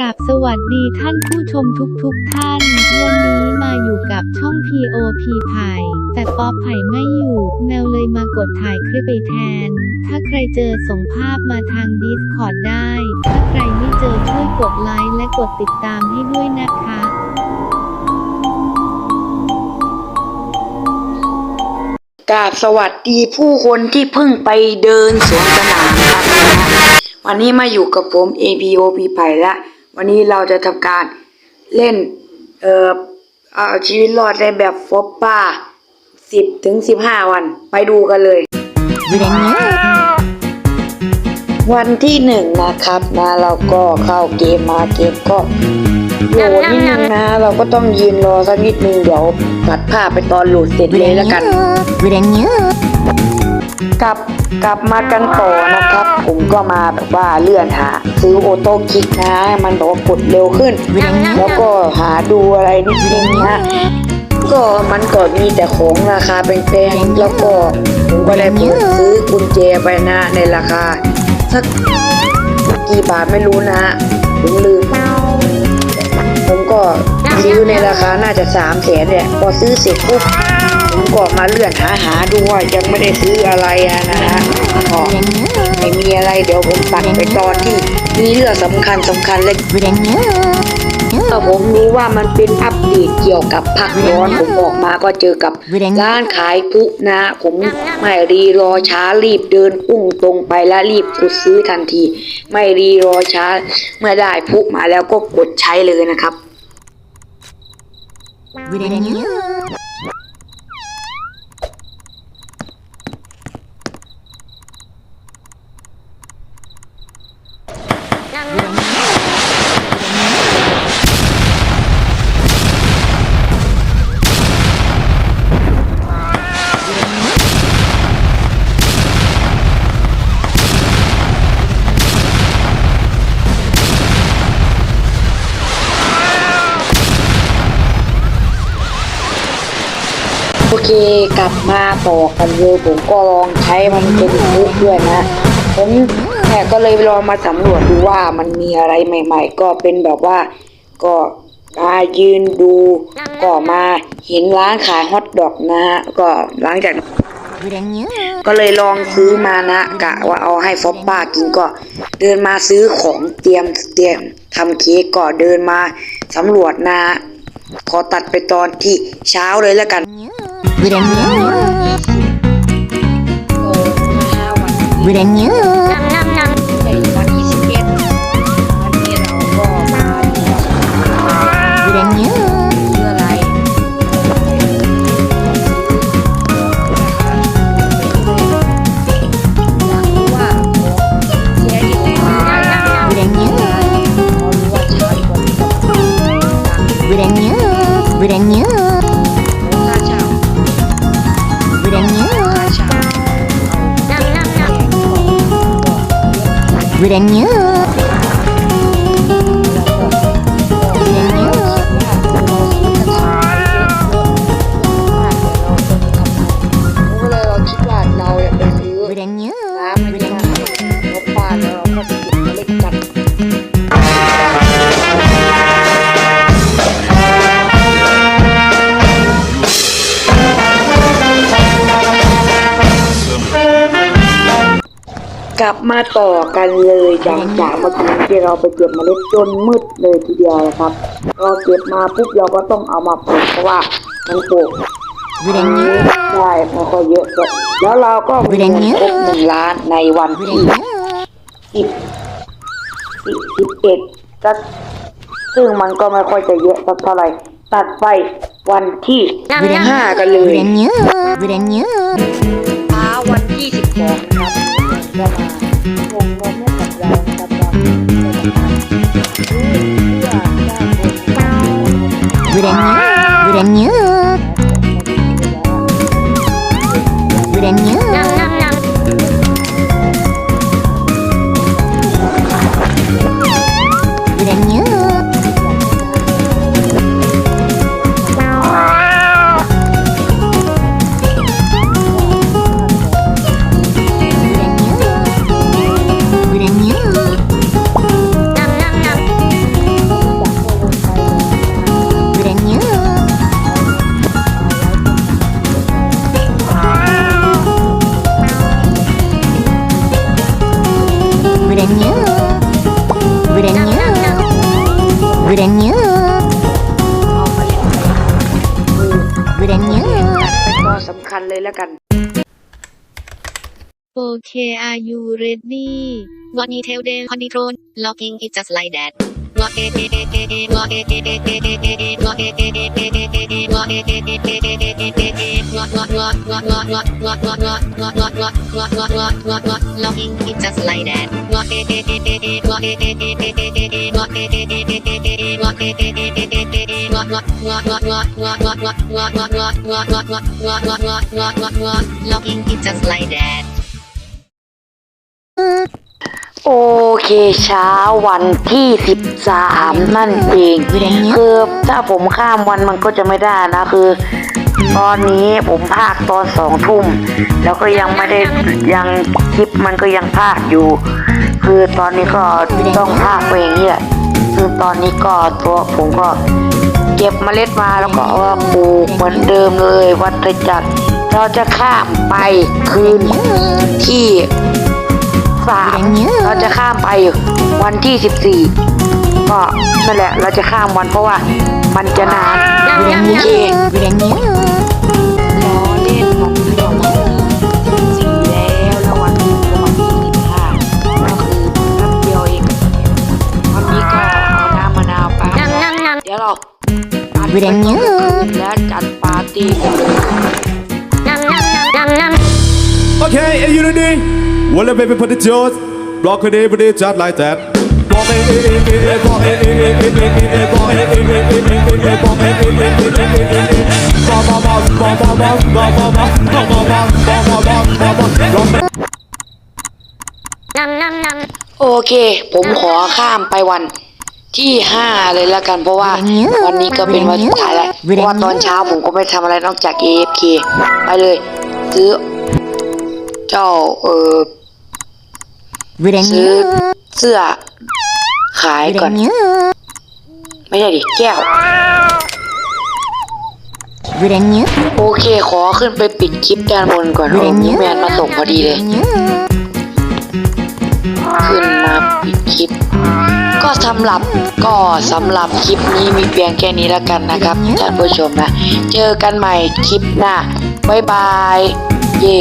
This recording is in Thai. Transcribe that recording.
กับสวัสดีท่านผู้ชมทุกๆทท่าน วันนี้มาอยู่กับช่อง POP ไผ่แต่ป๊อปไผ่ไม่อยู่ แมวเลยมากดถ่ายคลิปไปแทน ถ้าใครเจอส่งภาพมาทาง Discord ได้ ถ้าใครไม่เจอช่วยกดไลค์และกดติดตามให้ด้วยนะคะกราบสวัสดีผู้คนที่เพิ่งไปเดินสวนสนามครับนะวันนี้มาอยู่กับผม APOP ไผ่ละ วันนี้เราจะทำการเล่น เอ่อเอาชีวิตรอดในแบบฟอปป้าสิบถึงสิบห้าวัน ไปดูกันเลย วันที่หนึ่งนะครับนะเราก็เข้าเกมมาเกมก็โหลดนิดนึงนะ เราก็ต้องยืนรอสักนิดนึงเดี๋ยวตัดภาพไปตอนโหลดเสร็จเลยแล้วกันกลับ กลับมากันต่อนะครับ ผมก็มาแบบว่าเลื่อนหา ซื้อโอโต้คลิกนะ มันบอกว่ากดเร็วขึ้น แล้วก็หาดูอะไรนิดนึงนะก็มันก็มีแต่ของราคาแพงๆแล้วก็ผมก็ได้เปิดซื้อกุญแจไปนะในราคาสักกี่บาทไม่รู้นะผมลืมผมก็ซื้อในราคาน่าจะสามแสนเนี่ยพอซื้อเสร็จปุ๊บ ผมก็มาเลื่อนหาหาดูว่ายังไม่ได้ซื้ออะไรนะฮะก็ไม่มีอะไรเดี๋ยวผมตัดไปตอนที่มีเรื่องสำคัญสำคัญเลยถ้าผมรู้ว่ามันเป็นอัปเดตเกี่ยวกับผักร้อนผมออกมาก็เจอกับร้านขายพุนะ ผมไม่รีรอช้ารีบเดินพุ่งตรงไปและรีบกดซื้อทันที ไม่รีรอช้าเมื่อได้พุมาแล้วก็กดใช้เลยนะครับโอ โอเคกลับมาต่อกันเลยผมก็ลองใช้มันเป็นพุกด้วยนะ ผม แค่ก็เลยลองมาสำรวจดูว่ามันมีอะไรใหม่ ๆ ก็เป็นแบบว่าก็มายืนดู ก็มาเห็นร้านขายฮอทดอกนะฮะก็หลังจากก็เลยลองซื้อมานะกะว่าเอาให้ฟอปป้ากินก็ เดินมาซื้อของเตรียมเตรียมทำเค้กก็เดินมาสำรวจนะ ขอตัดไปตอนที่เช้าเลยแล้วกันใน ก็ ลับมาต่อกันเลยจากจากเมื่อกี้ที่เราไปเก็บเมล็ดจนมืดเลยทีเดียวนะครับเราเก็บมาปุ๊บเราก็ต้องเอามาปลูกเพราะว่ามันปลูกใช่ไม่ค่อยเยอะก็แล้วเราก็มีเงินครบหนึ่งล้านในวันที่สิบสิบสิบเอ็ดก็ซึ่งมันก็ไม่ค่อยจะเยอะสักเท่าไหร่ตัดไปวันที่ห้ากันเลยเช้าวันที่สิบสองนะครับ ก็มาลงนมให้กับเรานะครับว่าเราจะทำซื้อเพื่อสร้างคน Yum, yum, brand new brand new brand new brand new ก็สำคัญเลยแล้วกัน Okay, are you ready? What detail day on the throne? Locking it just like that. Logging it just like that. Logging it just like that. โอเคเช้าวันที่ 13 นั่นเองคือถ้าผมข้ามวันมันก็จะไม่ได้นะคือ ตอนนี้ผมภาคตอนสองทุ่ม แล้วก็ยังไม่ได้ยังคลิปมันก็ยังภาคอยู่ คือตอนนี้ก็ต้องภาคไปอย่างนี้แหละคือตอนนี้ก็ตัวผมก็เก็บเมล็ดมาแล้วก็เอามาปลูกเหมือนเดิมเลยวัฏจักรเราจะข้ามไปคืนที่ สามเราจะข้ามไปวันที่สิบสี่ก็นั่นแหละเราจะข้ามวันเพราะว่ามันจะนานโอเค Granny, ล้อเล่นของเดียวสี่แล้วแล้ววันนี้ก็วันที่ยี่สิบห้าก็คือนับเดียวเองวันนี้ก็เอาน้ำมะนาวไปเดี๋ยวเราตั ดไปก่อนแล้วจัดปาร์ตี้กันเลย Okay, are you ready? Well, let baby put the jaws. Block it, put it just like that. Block it, it, it, it, it, block it, it, it, it, it, it, it, block it, it, it, it, it, it, it, block it, it, it, it, it, it, it, it. Ba, ba, ba, ba, ba, ba, ba, ba, ba, ba, ba, ba, ba, ba, ba, ba, ba. Block it. โอเค ผมขอข้ามไปวันที่ห้าเลยละกันเพราะว่าวันนี้ก็เป็นวันสุดท้ายแล้วเพราะว่าตอนเช้าผมก็ไม่ทำอะไรนอกจาก AFK ไปเลยซื้อเจ้าเออ ซื้อ Granny, เสื้อ ขายก่อน Granny, ไม่ใช่ดิแก้ว Granny, โอเค ขอขึ้นไปปิดคลิปด้านบนก่อนโอ้มีแมนมาส่งพอดีเลย ขึ้นมาปิดคลิป ก็สำหรับก็สำหรับคลิปนี้มีเพียงแค่นี้แล้วกันนะครับท่านผู้ชมนะ เจอกันใหม่คลิปหน้าบ๊ายบาย เย่